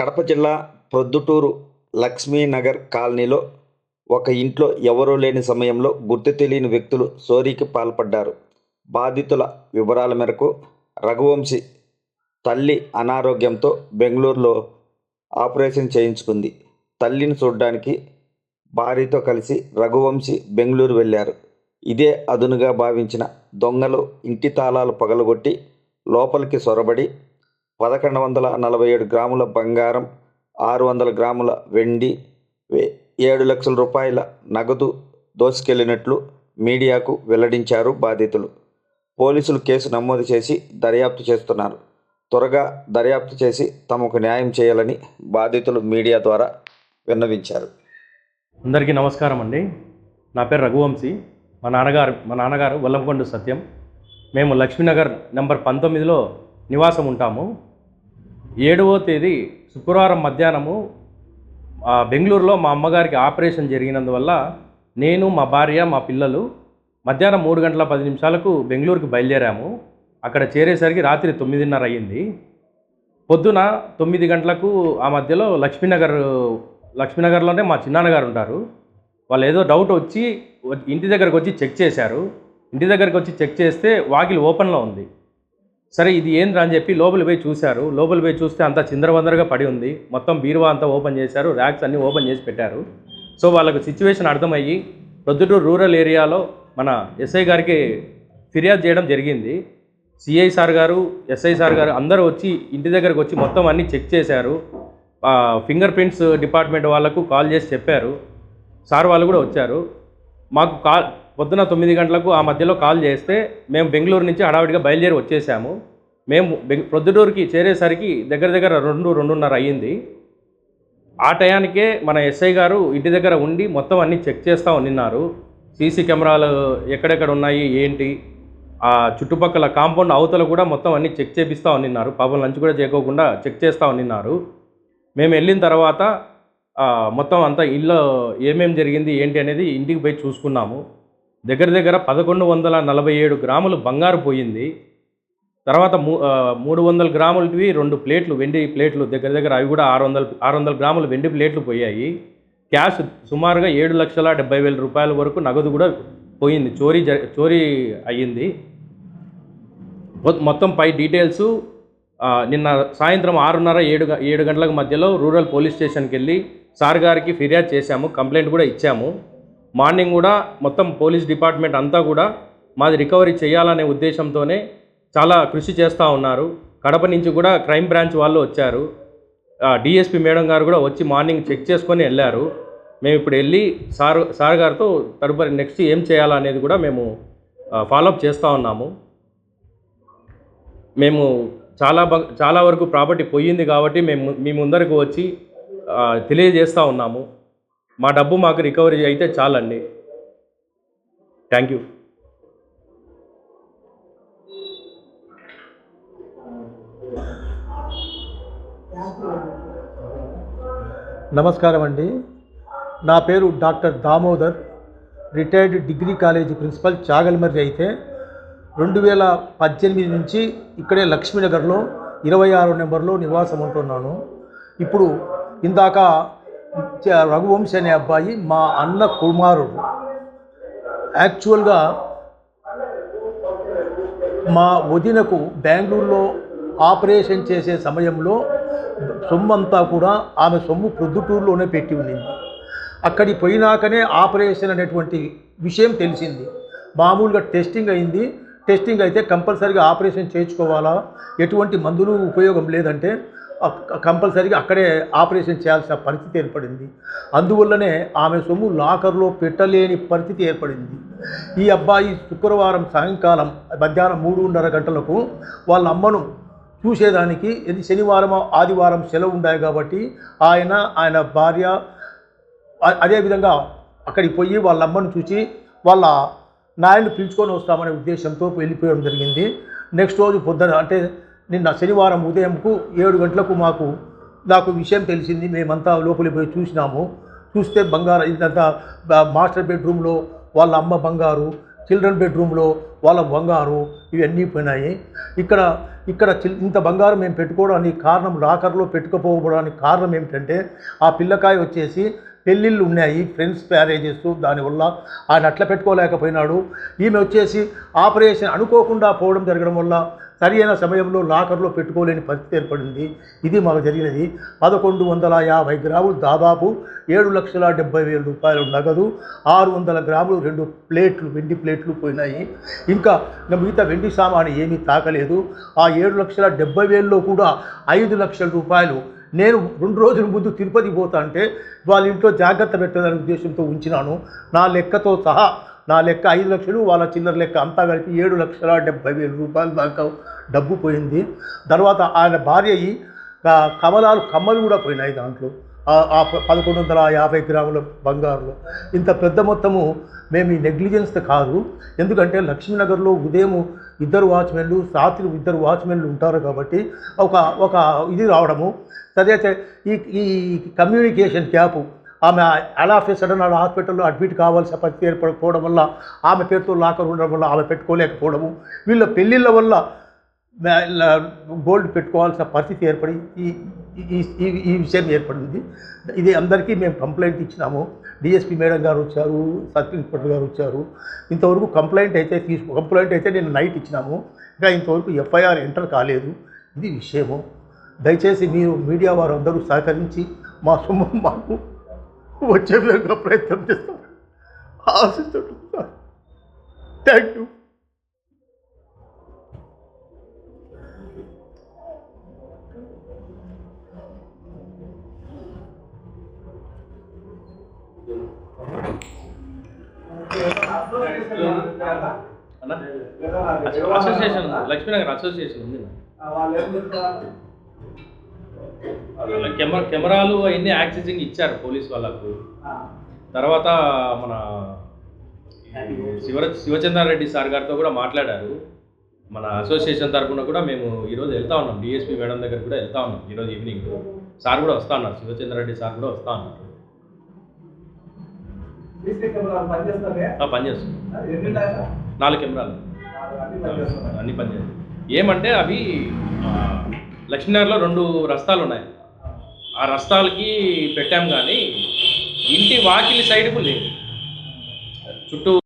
కడప జిల్లా ప్రొద్దుటూరు లక్ష్మీనగర్ కాలనీలో ఒక ఇంట్లో ఎవరూ లేని సమయంలో గుర్తు తెలియని వ్యక్తులు చోరీకి పాల్పడ్డారు. బాధితుల వివరాల మేరకు రఘువంశీ తల్లి అనారోగ్యంతో బెంగళూరులో ఆపరేషన్ చేయించుకుంది. తల్లిని చూడడానికి భార్యతో కలిసి రఘువంశీ బెంగళూరు వెళ్ళారు. ఇదే అదునుగా భావించిన దొంగలు ఇంటి తాళాలు పగలగొట్టి లోపలికి సొరబడి పదకొండు వందల నలభై ఏడు గ్రాముల బంగారం ఆరు వందల గ్రాముల వెండి ఏడు లక్షల రూపాయల నగదు దోసుకెళ్ళినట్లు మీడియాకు వెల్లడించారు బాధితులు. పోలీసులు కేసు నమోదు చేసి దర్యాప్తు చేస్తున్నారు. త్వరగా దర్యాప్తు చేసి తమకు న్యాయం చేయాలని బాధితులు మీడియా ద్వారా విన్నవించారు. అందరికీ నమస్కారం అండి. నా పేరు రఘువంశీ. మా నాన్నగారు మా నాన్నగారు వల్లంకొండ సత్యం. మేము లక్ష్మీనగర్ నెంబర్ పంతొమ్మిదిలో నివాసం ఉంటాము. ఏడవ తేదీ శుక్రవారం మధ్యాహ్నము ఆ, బెంగళూరులో మా అమ్మగారికి ఆపరేషన్ జరిగినందువల్ల నేను మా భార్య మా పిల్లలు మధ్యాహ్నం మూడు గంటల పది నిమిషాలకు బెంగళూరుకి బయలుదేరాము. అక్కడ చేరేసరికి రాత్రి తొమ్మిదిన్నర అయ్యింది. పొద్దున తొమ్మిది గంటలకు ఆ మధ్యలో లక్ష్మీనగర్ లక్ష్మీనగర్లోనే మా చిన్నాన్నగారు ఉంటారు. వాళ్ళు ఏదో డౌట్ వచ్చి ఇంటి దగ్గరకు వచ్చి చెక్ చేశారు. ఇంటి దగ్గరకు వచ్చి చెక్ చేస్తే వాకిలి ఓపెన్లో ఉంది. సరే ఇది ఏంద్రా అని చెప్పి లోపలి పోయి చూశారు. లోపలి పోయి చూస్తే అంతా చిందరవందరగా పడి ఉంది. మొత్తం బీరువా అంతా ఓపెన్ చేశారు. ర్యాక్స్ అన్నీ ఓపెన్ చేసి పెట్టారు. సో వాళ్ళకు సిచ్యువేషన్ అర్థమయ్యి ప్రొద్దుటూరు రూరల్ ఏరియాలో మన ఎస్ఐ గారికి ఫిర్యాదు చేయడం జరిగింది. సిఐ సార్ గారు ఎస్ఐ సార్ గారు అందరూ వచ్చి ఇంటి దగ్గరకు వచ్చి మొత్తం అన్నీ చెక్ చేశారు. ఫింగర్ ప్రింట్స్ డిపార్ట్మెంట్ వాళ్ళకు కాల్ చేసి చెప్పారు. సార్ వాళ్ళు కూడా వచ్చారు. మాకు కాల్ పొద్దున తొమ్మిది గంటలకు ఆ మధ్యలో కాల్ చేస్తే మేము బెంగళూరు నుంచి హడావిడిగా బయలుదేరి వచ్చేసాము. మేము బెంగ ప్రొద్దుటూరుకి చేరేసరికి దగ్గర దగ్గర రెండు రెండున్నర అయ్యింది. ఆ టయానికే మన ఎస్ఐ గారు ఇంటి దగ్గర ఉండి మొత్తం అన్నీ చెక్ చేస్తూ ఉన్నారు. సీసీ కెమెరాలు ఎక్కడెక్కడ ఉన్నాయి ఏంటి? ఆ చుట్టుపక్కల కాంపౌండ్ అవతల కూడా మొత్తం అన్నీ చెక్ చేపిస్తూ ఉన్నారు. పాపం లంచ్ కూడా చేయకోకుండా చెక్ చేస్తూ ఉన్నారు. మేము వెళ్ళిన తర్వాత మొత్తం అంతా ఇల్లు ఏమేమి జరిగింది ఏంటి అనేది ఇంటికి పోయి చూసుకున్నాము. దగ్గర దగ్గర పదకొండు వందల నలభై ఏడు గ్రాములు బంగారు పోయింది. తర్వాత మూ మూడు వందల గ్రాములవి రెండు ప్లేట్లు వెండి ప్లేట్లు దగ్గర దగ్గర అవి కూడా ఆరు వందల ఆరు వందల గ్రాములు వెండి ప్లేట్లు పోయాయి. క్యాష్ సుమారుగా ఏడు లక్షల డెబ్బై వేల రూపాయల వరకు నగదు కూడా పోయింది. చోరీ జ చోరీ అయ్యింది. మొత్తం పై డీటెయిల్స్ నిన్న సాయంత్రం ఆరున్నర ఏడు ఏడు గంటల మధ్యలో రూరల్ పోలీస్ స్టేషన్కి వెళ్ళి సార్ గారికి ఫిర్యాదు చేశాము. కంప్లైంట్ కూడా ఇచ్చాము. మార్నింగ్ కూడా మొత్తం పోలీస్ డిపార్ట్మెంట్ అంతా కూడా మాది రికవరీ చేయాలనే ఉద్దేశంతోనే చాలా కృషి చేస్తూ ఉన్నారు. కడప నుంచి కూడా క్రైమ్ బ్రాంచ్ వాళ్ళు వచ్చారు. డిఎస్పి మేడం గారు కూడా వచ్చి మార్నింగ్ చెక్ చేసుకొని వెళ్ళారు. మేము ఇప్పుడు వెళ్ళి సార్ సార్ గారితో తదుపరి నెక్స్ట్ ఏం చేయాలనేది కూడా మేము ఫాలోఅప్ చేస్తూ ఉన్నాము. మేము చాలా బ చాలా వరకు ప్రాపర్టీ పోయింది కాబట్టి మేము మీ ముందరకు వచ్చి తెలియజేస్తూ ఉన్నాము. మా డబ్బు మాకు రికవరీ అయితే చాలండి. Thank you. నమస్కారం అండి. నా పేరు doctor Damodar. Retired degree college principal Chagalamarri అయితే రెండు వేల పద్దెనిమిది నుంచి ఇక్కడే లక్ష్మీనగర్లో ఇరవై ఆరు నెంబర్లో నివాసం ఉంటున్నాను. ఇప్పుడు ఇందాక రఘువంశీ అనే అబ్బాయి మా అన్న కుమారుడు. యాక్చువల్గా మా వదినకు బెంగళూరులో ఆపరేషన్ చేసే సమయంలో సొమ్ము అంతా కూడా ఆమె సొమ్ము ప్రొద్దుటూరులోనే పెట్టి ఉండింది. అక్కడికి పోయినాకనే ఆపరేషన్ అనేటువంటి విషయం తెలిసింది. మామూలుగా టెస్టింగ్ అయింది. టెస్టింగ్ అయితే కంపల్సరీగా ఆపరేషన్ చేయించుకోవాలా? ఎటువంటి మందులు ఉపయోగం లేదంటే కంపల్సరీగా అక్కడే ఆపరేషన్ చేయాల్సిన పరిస్థితి ఏర్పడింది. అందువల్లనే ఆమె సొమ్ము లాకర్లో పెట్టలేని పరిస్థితి ఏర్పడింది. ఈ అబ్బాయి శుక్రవారం సాయంకాలం మధ్యాహ్నం మూడున్నర గంటలకు వాళ్ళ అమ్మను చూసేదానికి ఇది శనివారం ఆదివారం సెలవు ఉన్నాయి కాబట్టి ఆయన ఆయన భార్య అదేవిధంగా అక్కడికి పోయి వాళ్ళ అమ్మను చూసి వాళ్ళ నాయన్ని పిలుచుకొని వస్తామనే ఉద్దేశంతో వెళ్ళిపోవడం జరిగింది. నెక్స్ట్ రోజు పొద్దున అంటే నిన్న శనివారం ఉదయంకు ఏడు గంటలకు మాకు నాకు విషయం తెలిసింది. మేమంతా లోపలికి పోయి చూసినాము. చూస్తే బంగారు ఇదంతా మాస్టర్ బెడ్రూమ్లో వాళ్ళ అమ్మ బంగారు చిల్డ్రన్ బెడ్రూమ్లో వాళ్ళ బంగారు ఇవన్నీ పోయినాయి. ఇక్కడ ఇక్కడ చిల్- ఇంత బంగారం మేము పెట్టుకోవడానికి కారణం లాకర్లో పెట్టుకుపోవడానికి కారణం ఏమిటంటే ఆ పిల్లకాయ వచ్చేసి పెళ్ళిళ్ళు ఉన్నాయి ఫ్రెండ్స్ మ్యారేజెస్ దానివల్ల ఆయన అట్లా పెట్టుకోలేకపోయినాడు. ఈమె వచ్చేసి ఆపరేషన్ అనుకోకుండా పోవడం జరగడం వల్ల సరి అయిన సమయంలో లాకర్లో పెట్టుకోలేని పరిస్థితి ఏర్పడింది. ఇది మాకు జరిగినది. పదకొండు వందల యాభై గ్రాములు దాదాపు ఏడు లక్షల డెబ్బై వేల రూపాయలు నగదు ఆరు వందల గ్రాములు రెండు ప్లేట్లు వెండి ప్లేట్లు పోయినాయి. ఇంకా మిగతా వెండి సామాను ఏమీ తాకలేదు. ఆ ఏడు లక్షల డెబ్బై వేలలో కూడా ఐదు లక్షల రూపాయలు నేను రెండు రోజుల ముందు తిరుపతి పోతా అంటే వాళ్ళ ఇంట్లో జాగ్రత్త పెట్టాలనే ఉద్దేశంతో ఉంచినాను. నా లెక్కతో సహా నా లెక్క ఐదు లక్షలు వాళ్ళ చిల్లర లెక్క అంతా కలిపి ఏడు లక్షల డెబ్బై వేల రూపాయలు దాకా డబ్బు పోయింది. తర్వాత ఆయన భార్య ఈ కమలాలు కమ్మలు కూడా పోయినాయి దాంట్లో. ఆ- పదకొండు వందల యాభై గ్రాముల బంగారులో. ఇంత పెద్ద మొత్తము మేము ఈ నెగ్లిజెన్స్ కాదు. ఎందుకంటే లక్ష్మీనగర్లో ఉదయం ఇద్దరు వాచ్మెన్లు రాత్రి ఇద్దరు వాచ్మెన్లు ఉంటారు కాబట్టి ఒక ఒక ఇది రావడము. సరే ఈ ఈ కమ్యూనికేషన్ గ్యాప్ ఆమె అలా సడన్ అలా హాస్పిటల్లో అడ్మిట్ కావాల్సిన పరిస్థితి ఏర్పడకపోవడం వల్ల ఆమె పేరుతో లాకర్ ఉండడం వల్ల ఆమె పెట్టుకోలేకపోవడము. వీళ్ళ పెళ్ళిళ్ళ వల్ల గోల్డ్ పెట్టుకోవాల్సిన పరిస్థితి ఏర్పడి ఈ ఈ- ఈ విషయం ఏర్పడింది. ఇది అందరికీ మేము కంప్లైంట్ ఇచ్చినాము. డిఎస్పీ మేడం గారు వచ్చారు సబ్ ఇన్స్పెక్టర్ గారు వచ్చారు. ఇంతవరకు కంప్లైంట్ అయితే తీసుకో కంప్లైంట్ అయితే నేను నైట్ ఇచ్చినాము. ఇంకా ఇంతవరకు ఎఫ్ఐఆర్ ఎంటర్ కాలేదు. ఇది విషయము. దయచేసి మీరు మీడియా వారు అందరూ సహకరించి మా సొమ్ము మాకు వచ్చే విధంగా ప్రయత్నం చేస్తారు ఆశిస్తున్నాం. Thank you association. Lakshminagar association ఉంది. కెమెరా కెమెరాలు అవన్నీ యాక్సెసింగ్ ఇచ్చారు పోలీస్ వాళ్ళకు. తర్వాత మన శివ శివచంద్రారెడ్డి సార్ గారితో కూడా మాట్లాడారు. మన అసోసియేషన్ తరఫున కూడా మేము ఈరోజు వెళ్తా ఉన్నాం. డిఎస్పీ మేడం దగ్గర కూడా వెళ్తా ఉన్నాం. ఈరోజు ఈవినింగ్ సార్ కూడా వస్తా ఉన్నారు శివచంద్రారెడ్డి సార్ కూడా వస్తా ఉన్నారు పనిచేస్తుంది? నాలుగు కెమెరాలు. అన్ని పనిచేస్తాయి ఏమంటే అవి లక్ష్మీనగర్లో రెండు రస్తాలు ఉన్నాయి. ఆ రస్తాలకి పెట్టాం కానీ ఇంటి వాకిలి సైడ్కు లేదు. చుట్టూ